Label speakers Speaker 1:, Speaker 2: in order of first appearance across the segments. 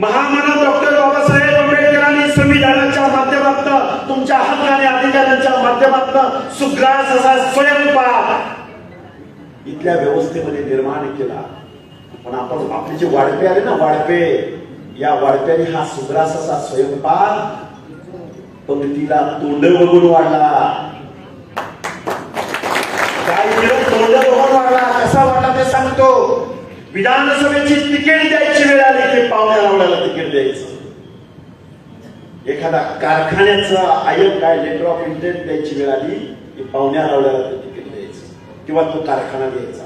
Speaker 1: महामानव डॉक्टर बाबासाहेब आंबेडकरांनी संविधानाच्या माध्यमातून तुमच्या हक्क आणि अधिकारांच्या माध्यमातून सुग्रास असा स्वयंपाक इथल्या व्यवस्थेमध्ये निर्माण केला. पण आपण आपले जे वाढपे आले ना वाढपे या वाढप्याने हा सुग्रास असा स्वयंपाक पंक्तीला तोंड बघून वाढला. काय तोंड बघून वाढला. कसा वाढला ते सांगतो. विधानसभेची तिकीट द्यायची वेळ आली की पाहुण्या लावण्याला तिकीट द्यायचं. एखादा कारखान्याचा आयोग काय लेटर ऑफ इंटेंट द्यायची वेळ आली की पाहुण्या लावण्याला तिकीट द्यायचं. किंवा तो कारखाना द्यायचा.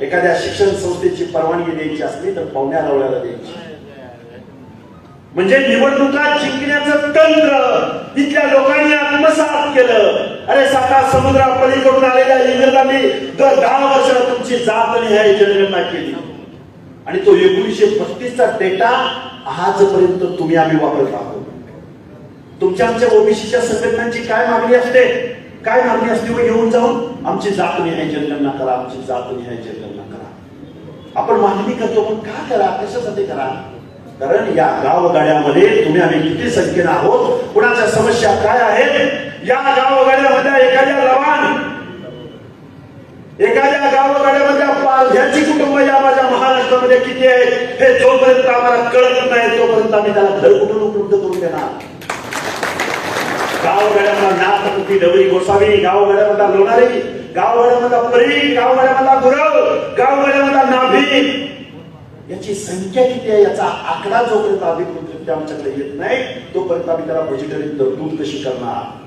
Speaker 1: एखाद्या शिक्षण संस्थेची परवानगी द्यायची असली तर पाहुण्या लावण्याला द्यायची. म्हणजे निवडणुका जिंकण्याचं तंत्र केलं. अरे साता समुद्रा पलीकडून आलेल्या इंग्रजांनी दर दहा वर्षाला तुमची जात आणि ह्या जनगणना केली. आणि तो एकोणीशे पस्तीसचा डेटा आजपर्यंत तुम्ही आम्ही वापरत आहोत. तुमच्या आमच्या ओबीसीच्या संघटनांची काय मागणी असते? काय मागणी असते हो व येऊन जाऊन? आमची जात निहाय जनगणना करा आमची जात निहाय जनगणना करा. आपण मागणी करतो पण का करा? कशासाठी करा? कारण या गावगाड्यामध्ये तुम्ही आम्ही किती संख्येनं आहोत? कुणाच्या समस्या काय आहेत? या गावगाड्यामध्ये एखाद्या लवान एखाद्या गावगाड्यामधल्या पारध्याची कुटुंब या माझ्या महाराष्ट्रामध्ये किती आहेत हे जोपर्यंत आम्हाला कळत नाही तोपर्यंत आम्ही त्याला घर कुठून उपलब्ध करून देणार? गावगाड्यामधला नाथमुखी डवरी गोसावी गावगाड्यामधला लोणारी गावगाड्यामधला परी गावगाड्यामधला गुरव गावगाड्यामधला नाभी. याची संख्या किती आहे? याचा आकडा जोपर्यंत अधिकृतरित्या आमच्याकडे येत नाही तोपर्यंत आम्ही त्याला बजेटरी तरतूद कशी करणार?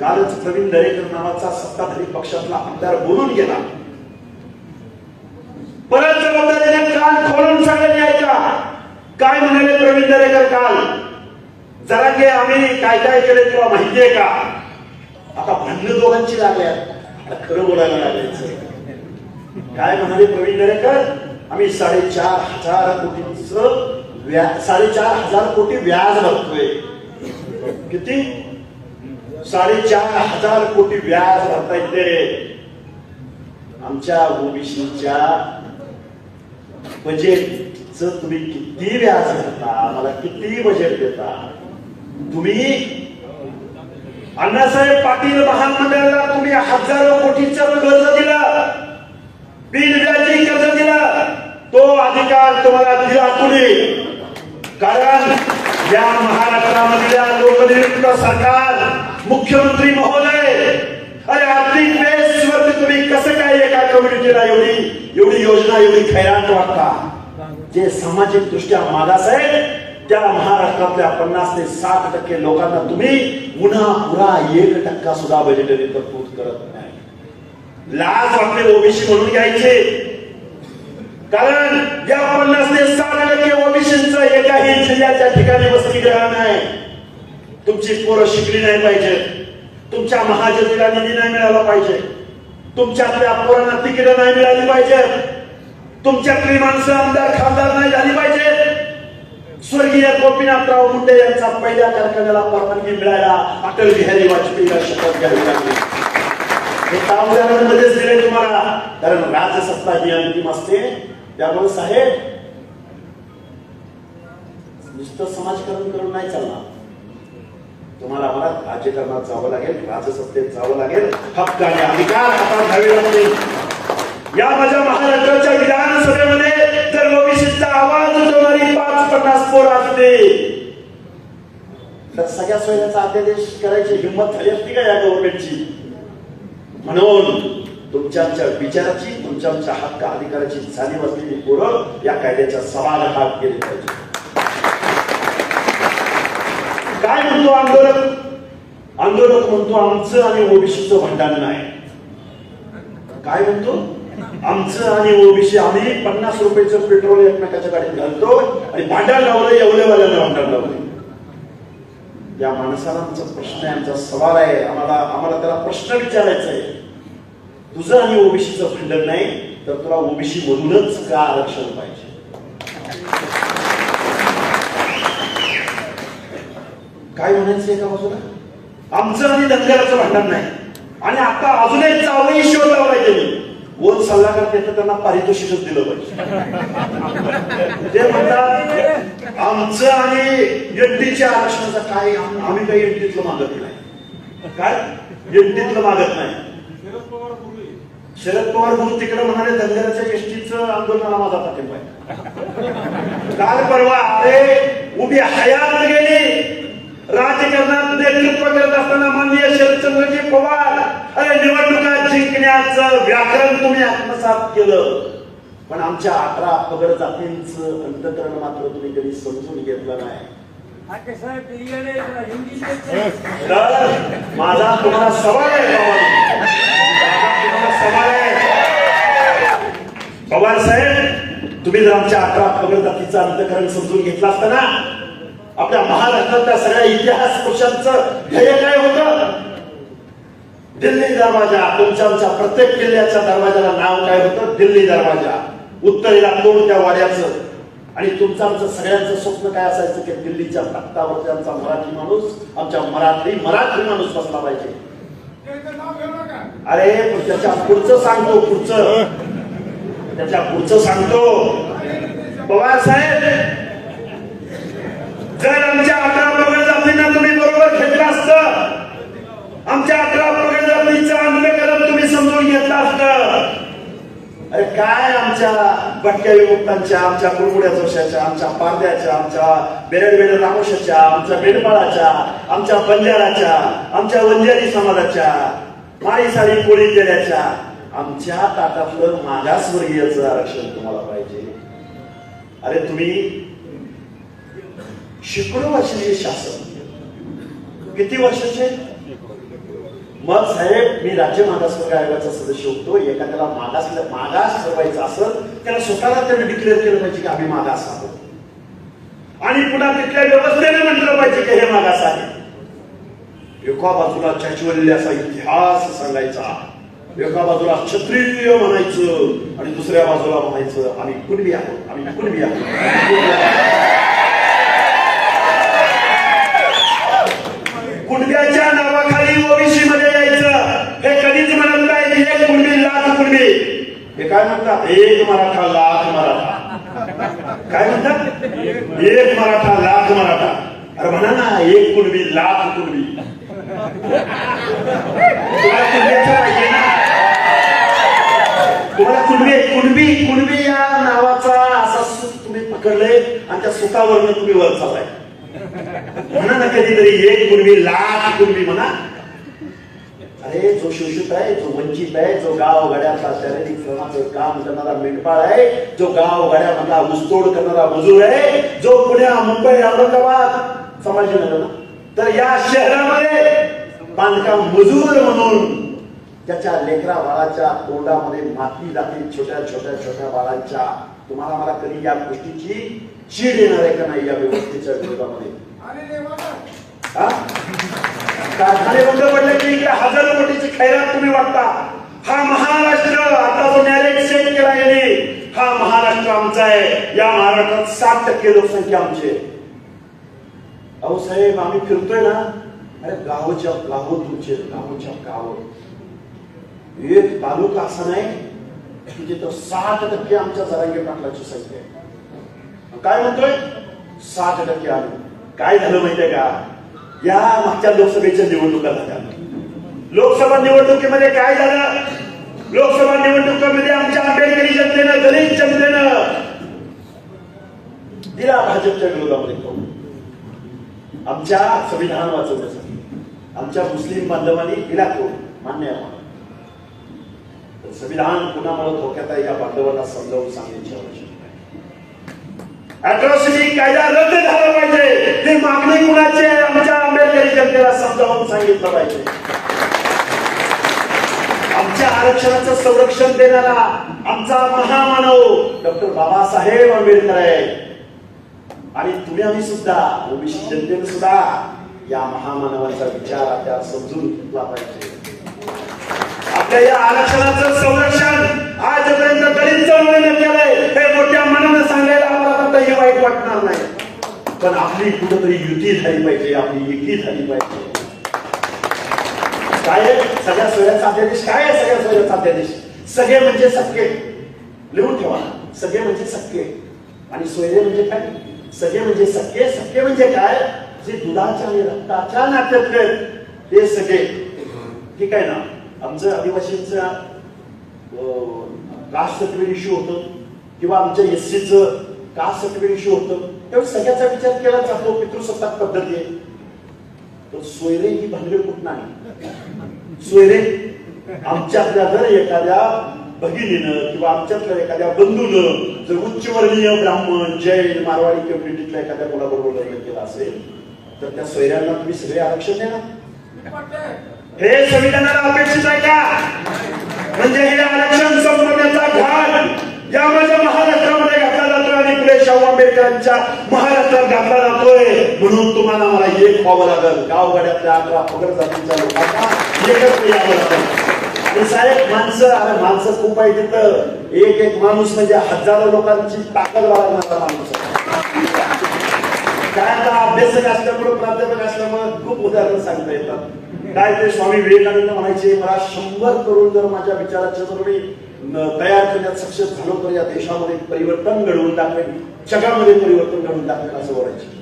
Speaker 1: कालच प्रवीण दरेकर नावाचा सत्ताधारी पक्षातला आमदार बोलून गेला. परत जबाबदारीने काल खोलून सगळ्यांनी ऐका काय म्हणाले प्रवीण दरेकर काल? जरा की आम्ही काय काय केले तुला माहितीये का? आता भांडण दोघांची लागल्या आता खरं बोलायला लागायचं काय म्हणाले प्रवीण दरेकर? आम्ही साडेचार हजार कोटीच व्याज साडेचार हजार कोटी व्याज भरतोय. किती? साडेचार हजार कोटी व्याज भरता येते आमच्या ओबीसीच्या बजेटच तुम्ही किती व्याज भरता मला किती बजेट देता? तुम्ही अण्णासाहेब पाटील महामंडळाला तुम्ही हजारो कोटीचं कर्ज दिलं. बिनव्याजी कर्ज दिला. तो अधिकार तुम्हाला दिला तुम्ही. कारण या महाराष्ट्रामधल्या लोकनियुक्त सरकार मुख्यमंत्री महोदय अरे आर्थिक बेसवरती तुम्ही कसं काय एका कम्युनिटीला एवढी एवढी योजना एवढी खैरात वाटता? जे सामाजिक दृष्ट्या मागास आहे त्या महाराष्ट्रातल्या पन्नास ते साठ टक्के लोकांना तुम्ही पुन्हा पुरा एक टक्का सुद्धा बजेटरी तरतूद करत नाही. लाज वाटते ओबीसी म्हणून घ्यायचे कारण या पन्नास ते साठ टक्के ओबीसीचा एकाही जिल्ह्याच्या ठिकाणी वसतिगृह नाही. तुमची पोरं शिकली नाही पाहिजे. तुमच्या महाजतीला निधी नाही मिळाला पाहिजे. तुमच्यातल्या पोरांना तिकीट नाही मिळाली पाहिजे. तुमच्यातली माणसं आमदार खासदार नाही झाली पाहिजे. स्वर्गीय गोपीनाथराव मुंडे यांचा पहिल्या कारखान्याला परवानगी मिळायला अटल बिहारी वाजपेयीला शपथ घ्यावी लागली. हे तांबड्यामध्येच दिले तुम्हाला. कारण राजसत्ता ही अंतिम असते. त्यामुळे साहेब नुसतं समाजकारण करून नाही चालणार. तुम्हाला आम्हाला राजकारणात जावं लागेल राजसत्तेत जावं लागेल. हक्क आणि अधिकार हातात घ्यावे लागतील. या माझ्या महाराष्ट्राच्या विधानसभेमध्ये जर ओबीसीचा आवाज उठवणारी पाच पन्नास पोर असते तर सगळ्या सोयऱ्याचा अध्यादेश करायची हिंमत झाली असती का या गव्हर्नमेंटची म्हणून तुमच्या आमच्या विचाराची तुमच्या आमच्या हक्क अधिकाराची जाणीव असलेली पोरं या कायद्याच्या सभागृहात गेली पाहिजे. काय म्हणतो आंदोलक? आंदोलक म्हणतो आमचं आणि ओबीसीचं भांडण नाही. काय म्हणतो? आमचं आणि ओबीसी आम्ही पन्नास रुपयाचं पेट्रोल एकमेकाच्या गाडीत घालतो आणि भांडण लावलं एवढेवाल्यानं भांडण लावलं या माणसाला आमचा प्रश्न आहे आमचा सवाल आहे. आम्हाला आम्हाला त्याला प्रश्न विचारायचा आहे. तुझं आणि ओबीसीचं भांडण नाही तर तुला ओबीसी मधूनच का आरक्षण पाहिजे? काय म्हणायचं एका बाजूला? आमचं आणि धनगराचं भांडण नाही. आणि आता अजून एक जावई शोध लावलाय त्यांनी. वन सल्लागार देतं त्यांना पारितोषिकच दिलं पाहिजे. ते म्हणतात आमचं आणि एनटीच्या आरक्षणाचं काय? आम- आम्ही काही एनटीतलं मागत नाही. काय? एनटीतलं मागत नाही. शरद पवार गुरु तिकडे म्हणाले धनगराच्या एसटीचं आंदोलनाला माझा पाठिंबा आहे काल परवा अरे उभी हयात गेली. राजकारणात नेतृत्व करत असताना माननीय शरदचंद्रजी पवार अरे निवडणुका जिंकण्याचं व्याकरण तुम्ही आत्मसात केलं. पण आमच्या अठरा पगड जातींचं अंतकरण मात्र तुम्ही कधी समजून घेतलं नाही. माझा तुम्हाला सवाल आहे. पवार साहेब तुम्ही जर आमच्या अठरा पगड जातीचं अंतकरण समजून घेतलं असतं ना आपल्या महाराष्ट्रातल्या सगळ्या इतिहास पुरुषांचं ध्येय काय होतं? दिल्ली दरवाजा. तुमच्या आमच्या प्रत्येक किल्ल्याच्या दरवाजाला नाव काय होतं? दिल्ली दरवाजा. उत्तरेला तोड त्या वाड्याचं? आणि तुमचं आमचं सगळ्यांचं स्वप्न काय असायचं की दिल्लीच्या तख्तावरती आमचा मराठी माणूस आमच्या मराठी मराठी माणूस बसला पाहिजे. अरे त्याच्या पुढचं सांगतो पुढचं. त्याच्या पुढचं सांगतो. पवार साहेब जर आमच्या अठरा पगड जातींना तुम्ही बरोबर घेतलं असतं आमच्या अठरा पगड जातीचं अंतकरण तुम्ही समजून घेतलं असतं. अरे काय आमच्या भटक्या विमुक्तांच्या आमच्या कुरबुड्या जोशाच्या आमच्या पारद्याच्या आमच्या बेरड बेरड रामोशाच्या आमच्या बेडपाळाच्या आमच्या बंजाराच्या आमच्या वंजारी समाजाच्या माळी साडी पोळी देण्याच्या आमच्या ताटातलं मागासवर्गीयाचं आरक्षण तुम्हाला पाहिजे. अरे तुम्ही शेकडो वर्षाचे शासन किती वर्षाचे? मग साहेब मी राज्य मागासवर्ग आयोगाचा सदस्य होतो. एखाद्याला मागास मागास ठरवायचं असेल त्याला स्वतःला त्याने डिक्लेअर केलं पाहिजे की आम्ही मागास आहोत. आणि पुन्हा तिथल्या व्यवस्थेने म्हटलं पाहिजे की हे मागास आहे. एका बाजूला चाचवलेल्याचा इतिहास सांगायचा एका बाजूला क्षत्रिय म्हणायचं आणि दुसऱ्या बाजूला म्हणायचं आम्ही कुणबी आहोत आम्ही कुणबी आहोत कुणब्याच्या नावाखाली ओबीसी मध्ये यायचं हे कधीच म्हणत नाही की एक मी. हे काय म्हणतात? एक मराठा लाख मराठा. काय म्हणतात? एक मराठा लाख मराठा. अरे म्हणा ना एक कुणबी लाख कुणबी तुम्हाला कुणबी कुणबी कुणबी या नावाचा असा सुख तुम्ही पकडले आणि त्या सुखावरनं तुम्ही वर चालाय म्हणा ना कधीतरी एक कुणबी लाख कुणबी म्हणा. अरे जो शोषित आहे जो वंचित आहे जो गाव घड्याचा शारीरिक श्रमाचं काम करणारा मेंढपाळ आहे जो गाव घड्यामधला ऊसतोड करणारा मजूर आहे जो पुण्या मुंबई औरंगाबाद संभाजीनगर तर या शहरामध्ये बांधकाम मजूर म्हणून त्याच्या लेकरा बाळाच्या तोंडामध्ये माती जाते छोट्या छोट्या छोट्या बाळांच्या. तुम्हाला मला कधी या गोष्टीची चीड येणार आहे का नाही या व्यवस्थेच्या विरोधामध्ये? कारखाने बंद पडले की इकडे हजारो कोटीची खैरात तुम्ही वाटता? हा महाराष्ट्र आता जो नॅरेट सेट केला गेले हा महाराष्ट्र आमचा आहे. या महाराष्ट्रात सात टक्के लोकसंख्या आमची आहे. अहो साहेब आम्ही फिरतोय ना? अरे गावच्या गाव तुमचे गावच्या गाव. एक तालुका असा नाही की जिथं साठ टक्के आमच्या जरांगे पाटलाची संख्या आहे. काय म्हणतोय? साठ टक्के आम्ही. काय झालं माहितीये का? या मागच्या लोकसभेच्या निवडणुका झाल्या. लोकसभा निवडणुकीमध्ये काय झालं? लोकसभा निवडणुकीमध्ये आमच्या आंबेडकरी जनतेनं दलित जनतेनं दिला भाजपच्या विरोधामध्ये आमच्या संविधान वाचवण्यासाठी आमच्या मुस्लिम बांधवांनी दिला तो मान्य आहे आम्हाला. तर संविधान कुणामुळे धोक्यात आहे या बांधवांना समजावून सांगण्याची आवश्यकता आहे. कायदा रद्द झाला पाहिजे. ते मागणी कुणाची आहे? आमच्या जनतेला समजावून सांगितलं पाहिजे. आमच्या आरक्षणाचं संरक्षण देणारा आमचा महामानव डॉक्टर बाबासाहेब आंबेडकर आहे. आणि तुम्ही आम्ही सुद्धा ओबीसी जनतेने सुद्धा या महामानवाचा विचार त्या समजून घेतला पाहिजे. आपल्या या आरक्षणाचं संरक्षण आजपर्यंत दलित चळवळीने केलंय. हे मोठ्या मनानं सांगायला आम्हाला काही वाईट वाटणार नाही. पण आपली कुठंतरी युती झाली पाहिजे आपली युती झाली पाहिजे. काय सगळ्या सोयाचा अध्यादेश काय आहे? सगळ्या सोयाचा अध्यादेश. सगळे म्हणजे सक्के लिहून ठेवा. सगळे म्हणजे सक्के आणि सोयरे म्हणजे काय? सगळे म्हणजे सक्के सक्के म्हणजे काय? जे दुधाच्या आणि रक्ताच्या नात्यातले ते सगळे. ठीक आहे ना? आमचं आदिवासींचा कास्ट सर्टिफिकेट इश्यू होतं. किंवा आमच्या एस सीचं कास्ट सर्टिफिकेट इश्यू होतं. त्यावेळी सगळ्याचा विचार केला जातो पितृसत्ताक पद्धती आहे. तर सोयरे ही भानगड कुठ नाही? सोयरे आमच्यातल्या जर एखाद्या भगिनीनं किंवा आमच्यातल्या एखाद्या बंधूनं जर उच्चवर्णीय ब्राह्मण जैन मारवाडी कम्युनिटीतल्या एखाद्या मुलाबरोबर लग्न केलं असेल तर त्या सोयऱ्यांना तुम्ही सगळे आरक्षण देणार हे संविधानाला अपेक्षित आहे का? म्हणजे हे आरक्षण संपवण्याचा घाट या माझ्या महाराष्ट्रामध्ये आणि पुढे शाहू आंबेडकरांच्या महाराष्ट्रात घातला जातोय. म्हणून तुम्हाला मला एक व्हावं लागल. गावगाड्यातल्या अकरा पगड जातीच्या लोकांना एकत्र यावं लागल. आणि साहेब माणसं अरे माणसं खूप आहे तिथं. एक एक माणूस म्हणजे हजारो लोकांची ताकद वाढवणारा माणूस काय आता अभ्यासक असल्यामुळे प्राध्यापक असल्यामुळे खूप उदाहरण सांगता येतात. काय ते स्वामी विवेकानंद म्हणायचे मला शंभर करून जर माझ्या विचाराच्या जर मी तयार करण्यात सक्सेस झालो तर या देशामध्ये परिवर्तन घडवून दाखवेन जगामध्ये परिवर्तन घडवून दाखवेन असं बोलायचे.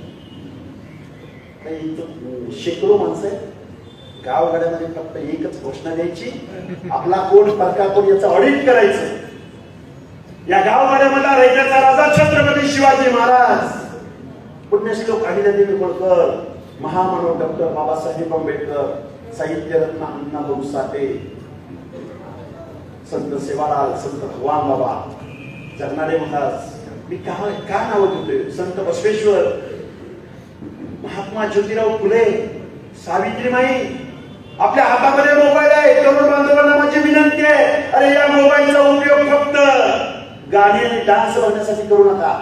Speaker 1: शेकडो माणसं आहेत. गावगाड्यामध्ये फक्त एकच घोषणा द्यायची. आपला कोण परका कोण याचं ऑडिट करायचं. या गावगाड्यामधला रैताचा राजा छत्रपती शिवाजी महाराज. पुण्यश्लोक अहिल्यादेवी होळकर महामानव डॉक्टर बाबासाहेब आंबेडकर साहित्यरत्न अण्णाभाऊ साठे. संत सेवालाल संत भगवान बाबा जगनादेव महाराज मी का का नाव घेतोय संत बसवेश्वर महात्मा ज्योतिराव फुले सावित्रीमाई आपल्या हातामध्ये मोबाईल आहे तरुण बांधवांना माझी विनंती आहे अरे या मोबाईलचा उपयोग फक्त गाणी आणि डान्स बघण्यासाठी करू नका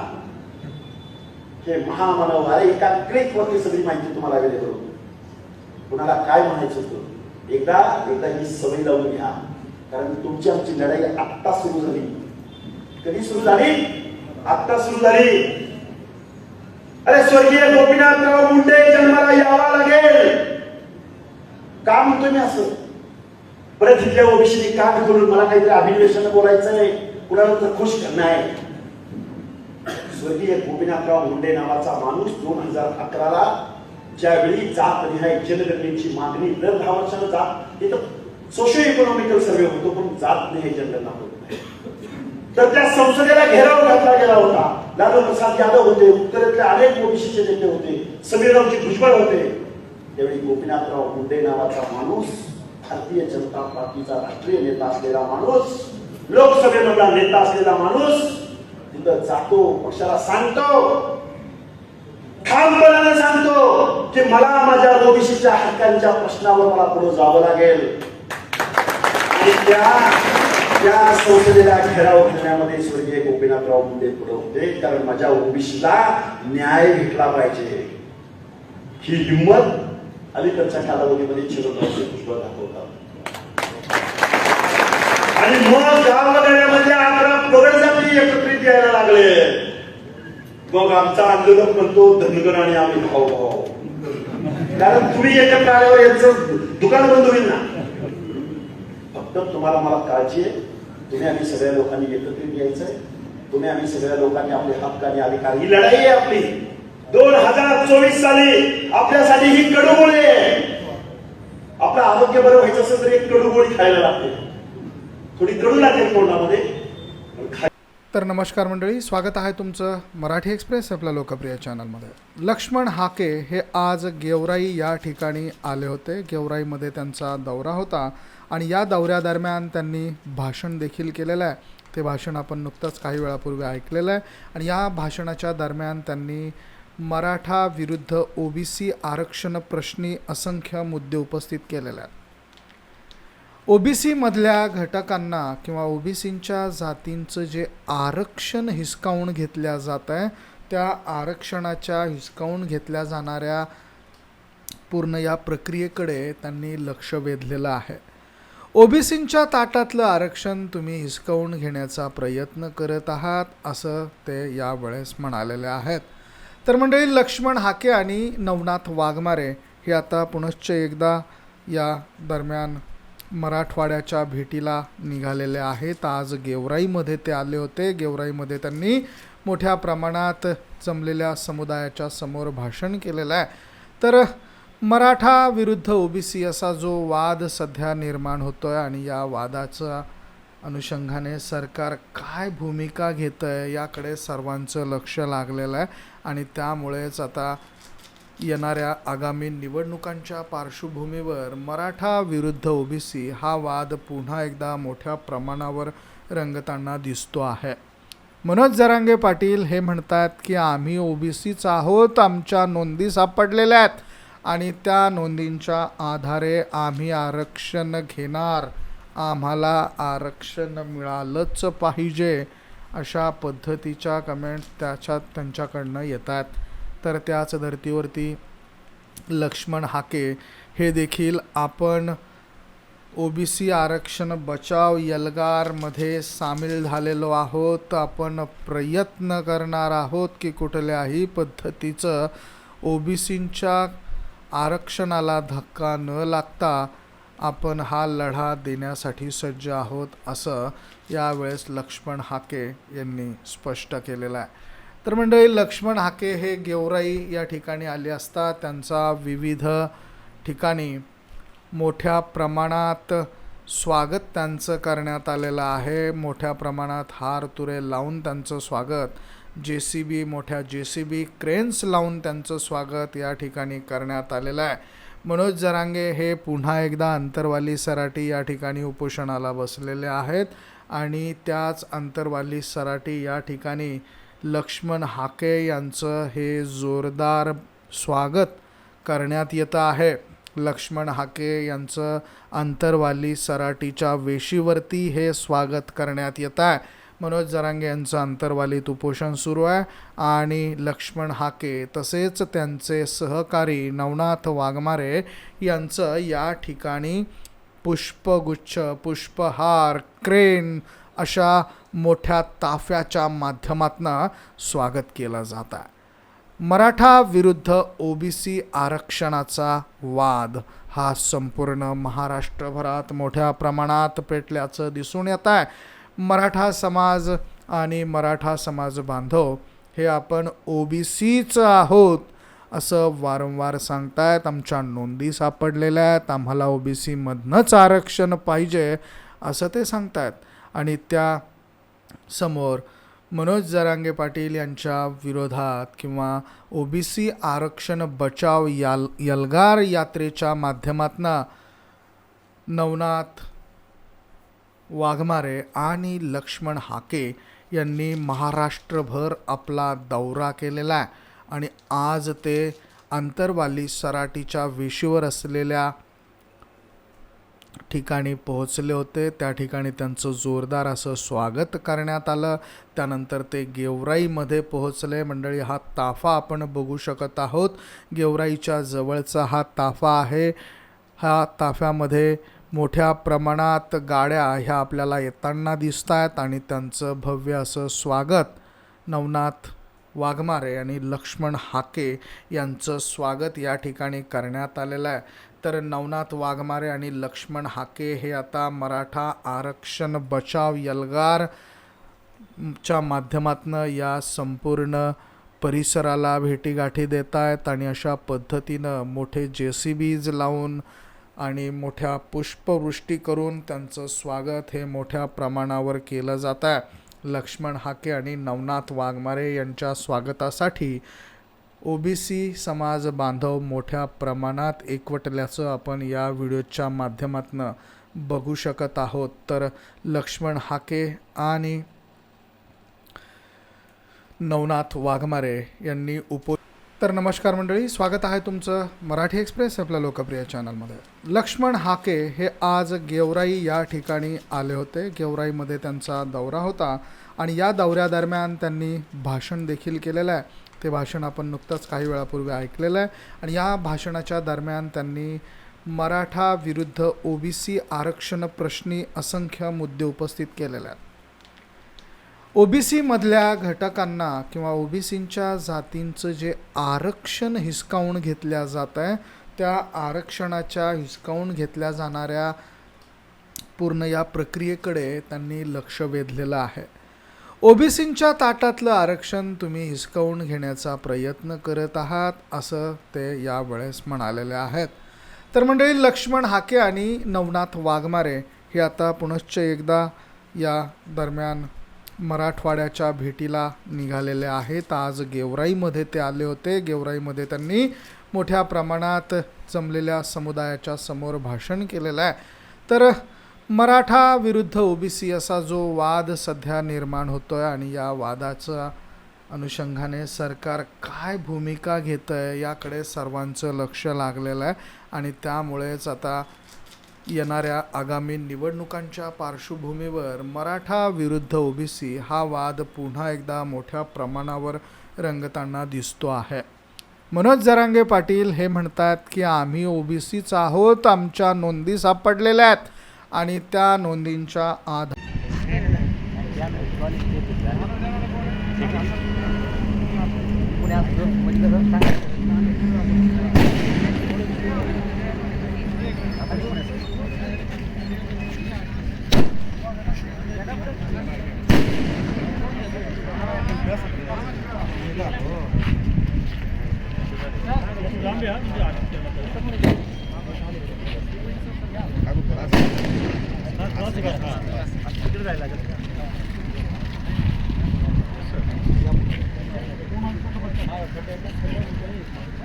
Speaker 1: हे महामानव अरे एका क्लिक वरती सगळी माहिती तुम्हाला अवेलेबल होती कुणाला काय म्हणायचं होतं एकदा एकदा ही सवय लावून घ्या कारण तुमची आमची लढाई आत्ता सुरू झाली. कधी सुरू झाली? आत्ता सुरू झाली. अरे स्वर्गीय गोपीनाथराव मुंडे जन्माला यावा लागेल. काम तुम्ही असं. परत तिथल्या ओबीसीने काम करून मला काहीतरी अभिनिवेशन बोलायचं कुणाला तर खुश करणं आहे. स्वर्गीय गोपीनाथराव मुंडे नावाचा माणूस दोन हजार अकराला ज्यावेळी जात निहाय जनगणनेची मागणी दर दहा वर्षाला जात इथं सोशो इकॉनॉमिकल सर्वे होतो पण जात नाही जनगणना होत नाही तर त्या संसदेला घेराव घातला गेला होता. लालू प्रसाद यादव होते उत्तरेतले अनेक ओबीसीचे नेते होते समीररावजी भुजबळ होते. त्यावेळी गोपीनाथराव मुंडे नावाचा माणूस भारतीय जनता पार्टीचा राष्ट्रीय नेता असलेला माणूस लोकसभेमधला नेता असलेला माणूस तिथं जातो पक्षाला सांगतो. ठामपणाने सांगतो की मला माझ्या ओबीसीच्या हक्कांच्या प्रश्नावर मला पुढे जावं लागेल. आणि त्या त्या संसदेला घेराव घालण्यामध्ये स्वर्गीय गोपीनाथराव मुंडे पुढे होते. कारण माझ्या ओबीसीला न्याय भेटला पाहिजे. ही हिंमत अलीकडच्या कालावधीमध्ये चिरंजीव पुष्पळ दाखवतात आणि मग गावगाड्यामध्ये आपला पगड जाती एकत्रित यायला लागले. मग आमचा आंदोलक म्हणतो धनगर आणि आम्ही भाऊ भाऊ. कारण तुम्ही एकत्र कार्यावर यांचं दुकान बंद होईल ना? फक्त तुम्हाला मला काळजी आहे. तुम्ही आम्ही सगळ्या लोकांनी एकत्रित यायचंय तुम्ही आम्ही सगळ्या लोकांनी आपले हक्क आणि अधिकार ही लढाई आहे आपली. दोन हजार चोवीस साली आपल्यासाठी ही कडूगोळी आहे. आपलं आरोग्य बरं व्हायचं असेल तर एक कडूगोळी खायला लागते. थोडी कडू लागते तोंडामध्ये.
Speaker 2: तर नमस्कार मंडळी स्वागत आहे तुमचं मराठी एक्सप्रेस आपल्या लोकप्रिय चॅनलमध्ये. लक्ष्मण हाके हे आज गेवराई या ठिकाणी आले होते. गेवराईमध्ये त्यांचा दौरा होता. आणि या दौऱ्यादरम्यान त्यांनी भाषण देखील केलेलं आहे. ते भाषण आपण नुकतंच काही वेळापूर्वी ऐकलेलं आहे. आणि या भाषणाच्या दरम्यान त्यांनी मराठा विरुद्ध ओबीसी आरक्षण प्रश्नी असंख्य मुद्दे उपस्थित केलेले आहेत. ओबीसीमधल्या घटकांना किंवा ओबीसींच्या जातींचं जे आरक्षण हिसकावून घेतल्या जात आहे त्या आरक्षणाच्या हिसकावून घेतल्या जाणाऱ्या पूर्ण या प्रक्रियेकडे त्यांनी लक्ष वेधलेलं आहे. ओबीसींच्या ताटातलं आरक्षण तुम्ही हिसकावून घेण्याचा प्रयत्न करत आहात असं ते यावेळेस म्हणालेले आहेत. तर मंडळी लक्ष्मण हाके आणि नवनाथ वाघमारे हे आता पुनश्च एकदा या दरम्यान मराठवाड्याच्या भेटीला निघालेले आहेत. आज गेवराईमध्ये ते आले होते. गेवराईमध्ये त्यांनी मोठ्या प्रमाणात जमलेल्या समुदायाच्या समोर भाषण केलेलं आहे. तर मराठा विरुद्ध ओबीसी असा जो वाद सध्या निर्माण होतो आहे आणि या वादाचा अनुषंगाने सरकार काय भूमिका घेतं आहे याकडे सर्वांचं लक्ष लागलेलं आहे. आणि त्यामुळेच आता येणाऱ्या आगामी निवडणुकांच्या पार्श्वभूमीवर मराठा विरुद्ध ओबीसी हा वाद पुन्हा एकदा मोठ्या प्रमाणावर रंगताना दिसतो आहे. मनोज जरांगे पाटील हे म्हणतात की आम्ही ओबीसीच आहोत आमच्या नोंदी सापडलेल्या आहेत. आणि त्या नोंदींच्या आधारे आम्ही आरक्षण घेणार. आम्हाला आरक्षण मिळालंच पाहिजे अशा पद्धतीच्या कमेंट त्याच्यात त्यांच्याकडनं येतात. तर त्याच धर्तीवरती लक्ष्मण हाके हे देखील आपण ओ बी सी आरक्षण बचाव यलगारमध्ये सामील झालेलो आहोत. आपण प्रयत्न करणार आहोत की कुठल्याही पद्धतीचं ओ बी सींच्या आरक्षणाला धक्का न लागता आपण हा लढा देण्यासाठी सज्ज आहोत असं यावेळेस लक्ष्मण हाके यांनी स्पष्ट केलेलं आहे. तर मंडळी लक्ष्मण हाके हे गेवराई या ठिकाणी आले असता त्यांचा विविध ठिकाणी मोठ्या प्रमाणात स्वागत त्यांचं करण्यात आलेलं आहे. मोठ्या प्रमाणात हार तुरे लावून त्यांचं स्वागत जे सी बी मोठ्या जे सी बी क्रेन्स लावून त्यांचं स्वागत या ठिकाणी करण्यात आलेलं आहे. मनोज जरांगे हे पुन्हा एकदा अंतरवाली सराटी या ठिकाणी उपोषणाला बसलेले आहेत आणि त्याच अंतरवाली सराटी या ठिकाणी लक्ष्मण हाके यांचं हे जोरदार स्वागत करण्यात येतं आहे. लक्ष्मण हाके यांचं अंतरवाली सराटीच्या वेशीवरती हे स्वागत करण्यात येत आहे. मनोज जरांगे यांचं अंतरवालीत उपोषण सुरू आहे आणि लक्ष्मण हाके तसेच त्यांचे सहकारी नवनाथ वाघमारे यांचं या ठिकाणी पुष्पगुच्छ पुष्पहार क्रेन अशा मोठ्या ताफ्याच्या माध्यमातनं स्वागत केलं जात आहे. मराठा विरुद्ध ओबीसी आरक्षणाचा वाद हा संपूर्ण महाराष्ट्रभरात मोठ्या प्रमाणात पेटल्याचं दिसून येत आहे. मराठा समाज आणि मराठा समाज बांधव हे आपण ओ बी सीचं आहोत असं वारंवार सांगतायत. आमच्या नोंदी सापडलेल्या आहेत. आम्हाला ओ बी सीमधनंच आरक्षण पाहिजे असं ते सांगतायत. आणि त्या समोर मनोज जरांगे पाटील यांच्या विरोधात किंवा ओ बी सी आरक्षण बचाव याल यलगार यात्रेच्या माध्यमातनं नवनाथ वाघमारे आणि लक्ष्मण हाके यांनी महाराष्ट्रभर आपला दौरा केलेला आहे. आणि आज ते अंतरवाली सराटीच्या वेशीवर असलेल्या ठिकाणी पोहोचले होते. त्या ठिकाणी त्यांचं जोरदार असं स्वागत करण्यात आलं. त्यानंतर ते गेवराईमध्ये पोहोचले. मंडळी हा ताफा आपण बघू शकत आहोत. गेवराईच्या जवळचा हा ताफा आहे. हा ताफ्यामध्ये मोठ्या प्रमाणात गाड्या ह्या आपल्याला येताना दिसत आहेत आणि त्यांचं भव्य असं स्वागत नवनाथ वाघमारे आणि लक्ष्मण हाके यांचं स्वागत या ठिकाणी करण्यात आलेलं आहे. तर नवनाथ वाघमारे आणि लक्ष्मण हाके हे आता मराठा आरक्षण बचाव यलगार च्या माध्यमातनं या संपूर्ण परिसराला भेटीगाठी देत आहेत आणि अशा पद्धतीनं मोठे जे सी बीज लावून आणि मोठ्या पुष्पवृष्टी करून त्यांचं स्वागत हे मोठ्या प्रमाणावर केलं जात आहे. लक्ष्मण हाके आणि नवनाथ वाघमारे यांच्या स्वागतासाठी ओबीसी समाज बांधव मोठ्या प्रमाणात एकवटल्याचं आपण या व्हिडिओच्या माध्यमातून बघू शकत आहोत. तर लक्ष्मण हाके आणि नवनाथ वाघमारे यांनी उपो तर नमस्कार मंडळी स्वागत आहे तुमचं मराठी एक्सप्रेस आपल्या लोकप्रिय चॅनलमध्ये. लक्ष्मण हाके हे आज गेवराई या ठिकाणी आले होते. गेवराईमध्ये त्यांचा दौरा होता आणि या दौऱ्यादरम्यान त्यांनी भाषण देखील केलेलं आहे. ते भाषण आपण नुकतंच काही वेळापूर्वी ऐकलेलं आहे आणि या भाषणाच्या दरम्यान त्यांनी मराठा विरुद्ध ओबीसी आरक्षण प्रश्नी असंख्य मुद्दे उपस्थित केलेले आहेत. ओबीसीमधल्या घटकांना किंवा ओबीसींच्या जातींचं जे आरक्षण हिसकावून घेतल्या जात आहे त्या आरक्षणाच्या हिसकावून घेतल्या जाणाऱ्या पूर्ण या प्रक्रियेकडे त्यांनी लक्ष वेधलेलं आहे. ओबीसींच्या ताटातलं आरक्षण तुम्ही हिसकावून घेण्याचा प्रयत्न करत आहात असं ते यावेळेस म्हणालेले आहेत. तर मंडळी लक्ष्मण हाके आणि नवनाथ वाघमारे हे आता पुनश्च एकदा या दरम्यान मराठवाड्याच्या भेटीला निघालेले आहेत. आज गेवराईमध्ये ते आले होते. गेवराईमध्ये त्यांनी मोठ्या प्रमाणात जमलेल्या समुदायाच्या समोर भाषण केलेलं आहे. तर मराठा विरुद्ध ओबीसी असा जो वाद सध्या निर्माण होतो आहे आणि या वादाचा अनुषंगाने सरकार काय भूमिका घेतं आहे याकडे सर्वांचं लक्ष लागलेलं आहे आणि त्यामुळेच आता येणाऱ्या आगामी निवडणुकांच्या पार्श्वभूमीवर मराठा विरुद्ध ओबीसी हा वाद पुन्हा एकदा मोठ्या प्रमाणावर रंगताना दिसतो आहे. मनोज जरांगे पाटील हे म्हणतात की आम्ही ओबीसीच आहोत आमच्या नोंदी सापडलेल्या आहेत आणि त्या नोंदींच्या आधार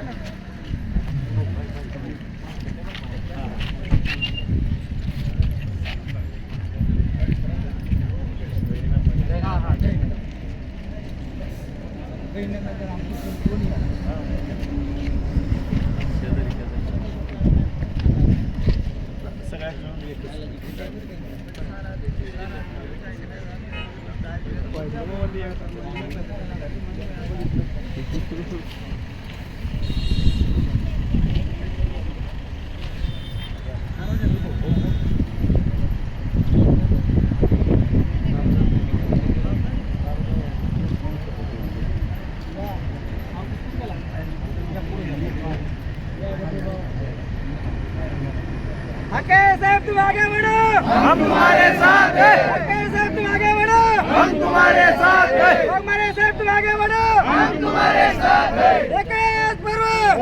Speaker 3: हके साहब तुम आगे बढ़ो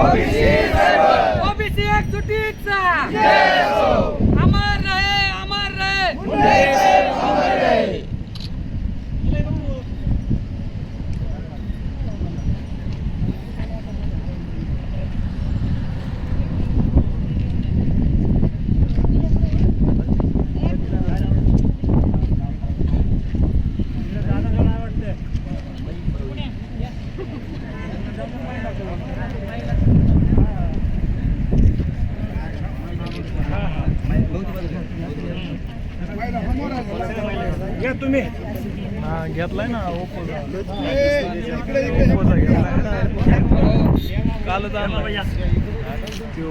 Speaker 3: ओबीसी एक सुटीचा अमर रहे अमर रहे
Speaker 4: घेतलाय ना ओप्पो ओप्पोचा घेतलाय कालच आणला त्यो